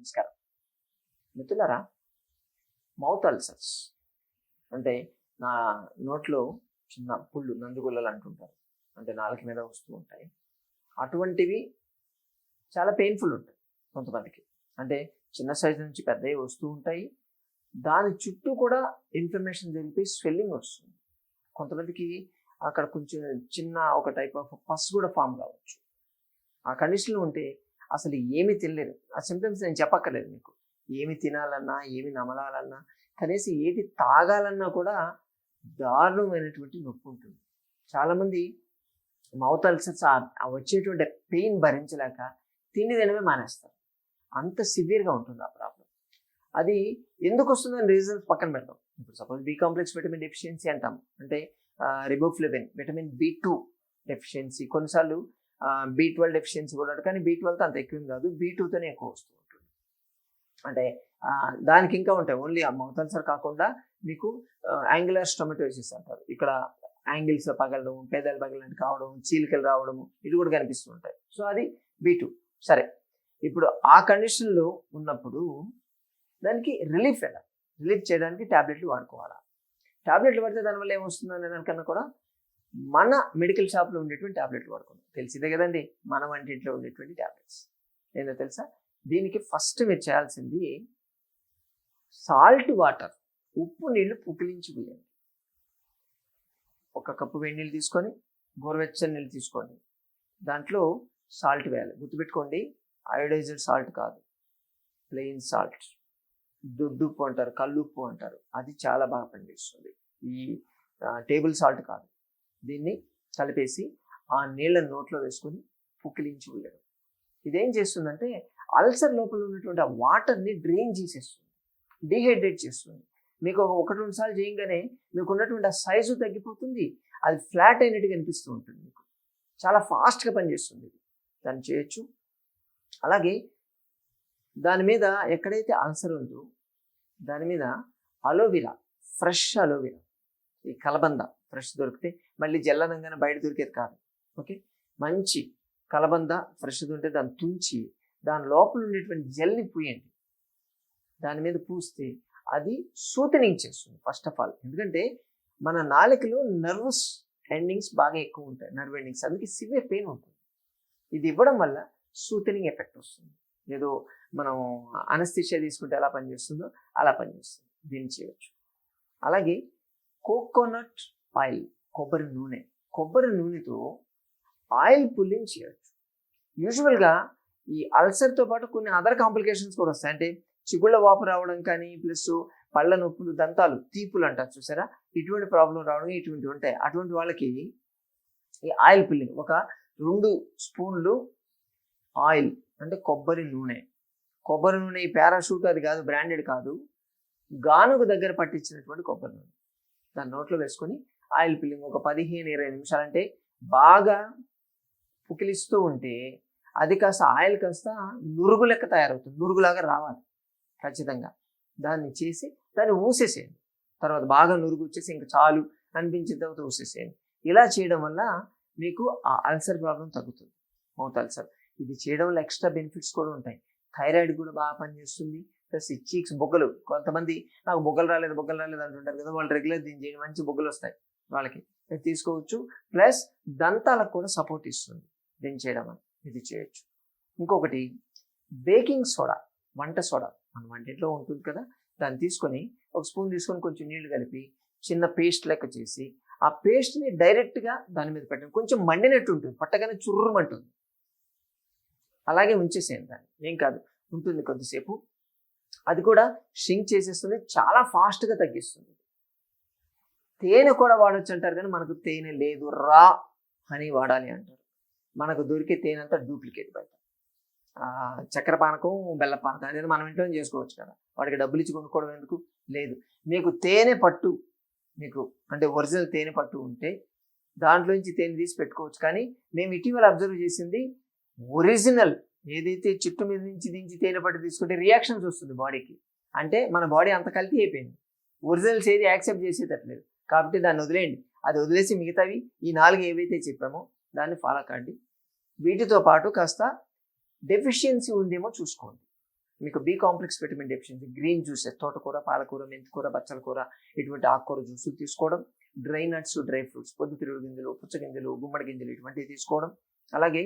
నమస్కారం. మిత్రులారా mouth ulcers అంటే నా నోట్లో చిన్న పుళ్ళు నందుగుల్లలు అంటుంటారు. అంటే నాలుక మీద వస్తూ ఉంటాయి. అటువంటివి చాలా పెయిన్ఫుల్ ఉంటాయి కొంతమందికి. అంటే చిన్న సైజు నుంచి పెద్దవి వస్తూ ఉంటాయి. దాని చుట్టూ కూడా ఇన్ఫర్మేషన్ జరిగిపోయి స్వెల్లింగ్ వస్తుంది. కొంతమందికి అక్కడ కొంచెం చిన్న ఒక టైప్ ఆఫ్ పస్ కూడా ఫామ్ కావచ్చు. ఆ కండిషన్లో ఉంటే అసలు ఏమి తినలేరు ఆ సిమ్టమ్స్ నేను చెప్పక్కర్లేదు మీకు. ఏమి తినాలన్నా ఏమి నమలాలన్నా కనీసం ఏది తాగాలన్నా కూడా దారుణమైనటువంటి నొప్పి ఉంటుంది. చాలామంది మౌత్ అల్సర్స్ వచ్చేటువంటి పెయిన్ భరించలేక తిండి తినమే మానేస్తారు. అంత సివియర్గా ఉంటుంది ఆ ప్రాబ్లం అది ఎందుకు వస్తుందని రీజన్స్ పక్కన పెడతాం ఇప్పుడు suppose B complex vitamin deficiency అంటాం. అంటే riboflavin vitamin B two deficiency. కొన్నిసార్లు బి ట్వెల్వ్ డెఫిషియన్సీ కూడా కానీ బి ట్వెల్వ్తో అంత ఎక్కువ కాదు. బి టూతోనే ఎక్కువ వస్తూ ఉంటుంది. అంటే దానికి ఇంకా ఉంటాయి. ఓన్లీ ఆ మౌత్ అల్సర్ కాకుండా మీకు యాంగులర్ స్టొమటోసిస్ అంటారు. ఇక్కడ యాంగిల్స్ పగలడం పేదలు పగలని కావడం చీలికలు రావడము ఇది కూడా కనిపిస్తూ ఉంటాయి. సో అది బీ టూ సరే. ఇప్పుడు ఆ కండిషన్లో ఉన్నప్పుడు దానికి రిలీఫ్ ఎలా? రిలీఫ్ చేయడానికి ట్యాబ్లెట్లు వాడుకోవాలా? ట్యాబ్లెట్లు పడితే దానివల్ల ఏమొస్తుంది అనే దానికన్నా కూడా మన మెడికల్ షాప్లో ఉండేటువంటి ట్యాబ్లెట్లు వాడుకోండి తెలిసిందే కదండి మన వంటింట్లో ఉండేటువంటి ట్యాబ్లెట్స్ ఏందో తెలుసా? దీనికి ఫస్ట్ మీరు చేయాల్సింది సాల్ట్ వాటర్ ఉప్పు నీళ్ళు పుకిలించి పోయండి ఒక కప్పు వేడి నీళ్ళు తీసుకొని గోరువెచ్చని నీళ్ళు తీసుకోండి. దాంట్లో సాల్ట్ వేయాలి. గుర్తుపెట్టుకోండి అయోడైజ్డ్ సాల్ట్ కాదు. Plain salt. దొడ్డుప్పు అంటారు కల్లుప్పు అంటారు. అది చాలా బాగా పనిచేస్తుంది. ఈ టేబుల్ సాల్ట్ కాదు. దీన్ని కలిపేసి ఆ నీళ్ళను నోట్లో వేసుకొని పుకిలించి ఉండడం ఇదేం చేస్తుందంటే అల్సర్ లోపల ఉన్నటువంటి ఆ వాటర్ని డ్రైన్ చేసేస్తుంది. డిహైడ్రేట్ చేస్తుంది. మీకు ఒక ఒకటి రెండు సార్లు చేయగానే మీకు ఉన్నటువంటి ఆ సైజు తగ్గిపోతుంది. అది ఫ్లాట్ అయినట్టుగా అనిపిస్తూ ఉంటుంది మీకు. చాలా ఫాస్ట్గా పనిచేస్తుంది దాన్ని చేయొచ్చు. అలాగే దాని మీద ఎక్కడైతే అల్సర్ ఉందో దాని మీద అలోవెరా ఫ్రెష్ అలోవెరా ఈ కలబంద ఫ్రెష్ దొరికితే మళ్ళీ జల్లనంగానే బయట దొరికేది కాదు. ఓకే? మంచి కలబంద ఫ్రెష్గా ఉంటే దాన్ని తుంచి దాని లోపల ఉండేటువంటి జెల్ని పూయండి. దాని మీద పూస్తే అది సూతనింగ్ చేస్తుంది ఫస్ట్ ఆఫ్ ఆల్. ఎందుకంటే మన నాలుకలో నర్వస్ ఎండింగ్స్ బాగా ఎక్కువ ఉంటాయి. నర్వ్ ఎండింగ్స్ అందుకే సివియర్ పెయిన్ ఉంటుంది. ఇది ఇవ్వడం వల్ల సూతనింగ్ ఎఫెక్ట్ వస్తుంది. ఏదో మనం అనస్థిషియా తీసుకుంటే ఎలా పనిచేస్తుందో అలా పనిచేస్తుంది. దీన్ని చేయవచ్చు అలాగే కోకోనట్ ఆయిల్ కొబ్బరి నూనె. కొబ్బరి నూనెతో ఆయిల్ పుల్లింగ్ చేయొచ్చు. యూజువల్గా ఈ అల్సర్తో పాటు కొన్ని అదర్ కాంప్లికేషన్స్ కూడా వస్తాయి. అంటే చిగుళ్ళ వాపు రావడం కానీ ప్లస్ పళ్ళ నొప్పులు దంతాలు తీపులు అంటారు చూసారా? ఇటువంటి ప్రాబ్లం రావడం ఇటువంటి ఉంటాయి. అటువంటి వాళ్ళకి ఈ ఆయిల్ పుల్లింగ్ ఒక రెండు స్పూన్లు ఆయిల్ అంటే కొబ్బరి నూనె. కొబ్బరి నూనె ఈ పారాషూట్ అది కాదు బ్రాండెడ్ కాదు. గానుగు దగ్గర పట్టించినటువంటి కొబ్బరి నూనె. దాన్ని నోట్లో వేసుకొని ఆయిల్ పిల్లింగ్ ఒక పదిహేను ఇరవై నిమిషాలు అంటే బాగా పుకిలిస్తూ ఉంటే అది కాస్త ఆయిల్ కాస్త నురుగు లెక్క తయారవుతుంది. నురుగులాగా రావాలి ఖచ్చితంగా. దాన్ని చేసి దాన్ని ఊసేసేయండి. తర్వాత బాగా నురుగు వచ్చేసి ఇంకా చాలు అనిపించిన తర్వాత ఊసేసేయండి. ఇలా చేయడం వల్ల మీకు ఆ అల్సర్ ప్రాబ్లం తగ్గుతుంది. Mouth ulcer. ఇది చేయడం వల్ల ఎక్స్ట్రా బెనిఫిట్స్ కూడా ఉంటాయి. థైరాయిడ్ కూడా బాగా పనిచేస్తుంది. ప్లస్ ఈ చీక్స్ బొగ్గలు. కొంతమంది నాకు బొగ్గలు రాలేదు బొగ్గలు రాలేదు అంటుంటారు కదా వాళ్ళు రెగ్యులర్ దీన్ని చేయండి మంచి బొగ్గలు వస్తాయి వాళ్ళకి. ఇది తీసుకోవచ్చు. ప్లస్ దంతాలకు కూడా సపోర్ట్ ఇస్తుంది దీన్ని చేయడం అని. ఇది చేయొచ్చు. ఇంకొకటి బేకింగ్ సోడా వంట సోడా మన వంటింట్లో ఉంటుంది కదా దాన్ని తీసుకొని ఒక స్పూన్ తీసుకొని కొంచెం నీళ్ళు కలిపి చిన్న పేస్ట్ లెక్క చేసి ఆ పేస్ట్ని డైరెక్ట్గా దాని మీద పెట్టండి. కొంచెం మండినట్టు ఉంటుంది పట్టగానే చుర్రమంటుంది. అలాగే ఉంచేసేయండి దాన్ని. ఏం కాదు ఉంటుంది కొద్దిసేపు. అది కూడా షింక్ చేసేస్తుంది చాలా ఫాస్ట్గా తగ్గిస్తుంది. తేనె కూడా వాడచ్చు అంటారు కానీ మనకు తేనె లేదు రా అని వాడాలి అంటారు. మనకు దొరికే తేనె అంతా డూప్లికేట్ బయట. చక్కెర పానకం బెల్ల పానకం అనేది మనం ఇంట్లోనే చేసుకోవచ్చు కదా. వాడికి డబ్బులు ఇచ్చి కొనుక్కోవడం ఎందుకు? లేదు. మీకు తేనె పట్టు మీకు అంటే ఒరిజినల్ తేనె పట్టు ఉంటే దాంట్లోంచి తేనె తీసి పెట్టుకోవచ్చు. కానీ మేము ఇటీవల అబ్జర్వ్ చేసింది ఒరిజినల్ ఏదైతే చెట్టు మీద నుంచి దించి తేనె పట్టు తీసుకుంటే రియాక్షన్స్ వస్తుంది బాడీకి. అంటే మన బాడీ అంత కల్తీ అయిపోయింది. ఒరిజినల్స్ ఏది యాక్సెప్ట్ చేసేటట్లేదు. కాబట్టి దాన్ని వదిలేయండి. అది వదిలేసి మిగతావి ఈ నాలుగు ఏవైతే చెప్పామో దాన్ని ఫాలో కాండి. వీటితో పాటు కాస్త డెఫిషియన్సీ ఉందేమో చూసుకోండి. మీకు B complex vitamin deficiency green juices తోటకూర పాలకూర మెంతికూర బచ్చల కూర ఇటువంటి ఆకుకూర జ్యూసులు తీసుకోవడం డ్రై నట్స్ డ్రై ఫ్రూట్స్ పొద్దుతిరుగుడు గింజలు పుచ్చగింజలు గుమ్మడి గింజలు ఇటువంటివి తీసుకోవడం అలాగే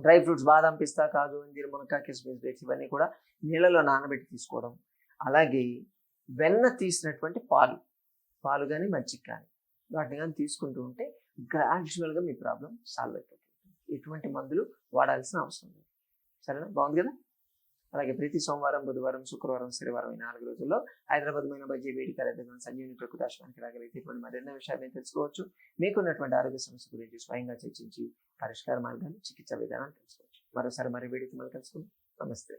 డ్రై ఫ్రూట్స్ బాదం పిస్తా కాజు అంజీర్ మునక్కాయ కిస్మిస్ డేట్స్ ఇవన్నీ కూడా నీళ్ళలో నానబెట్టి తీసుకోవడం. అలాగే వెన్న తీసినటువంటి పాలు. పాలు కానీ మజ్జిగ కానీ వాటిని కానీ తీసుకుంటూ ఉంటే గ్రాడ్యువల్గా మీ ప్రాబ్లం సాల్వ్ అయిపోతుంది. ఎటువంటి మందులు వాడాల్సిన అవసరం లేదు. సరేనా? బాగుంది కదా? అలాగే ప్రతి సోమవారం బుధవారం శుక్రవారం శనివారం ఈ నాలుగు రోజుల్లో హైదరాబాద్ మైన బజ్జీ వేదిక దగ్గర సంజీవని ప్రకృతి రాగలిగితే ఇటువంటి మరెన్నో విషయాలు తెలుసుకోవచ్చు. మీకున్నటువంటి ఆరోగ్య సమస్య గురించి స్వయంగా చర్చించి పరిష్కార మార్గాలు చికిత్స విధానాలు తెలుసుకోవచ్చు. మరోసారి మరి వేడికి మళ్ళీ కలుసుకుందాం. నమస్తే.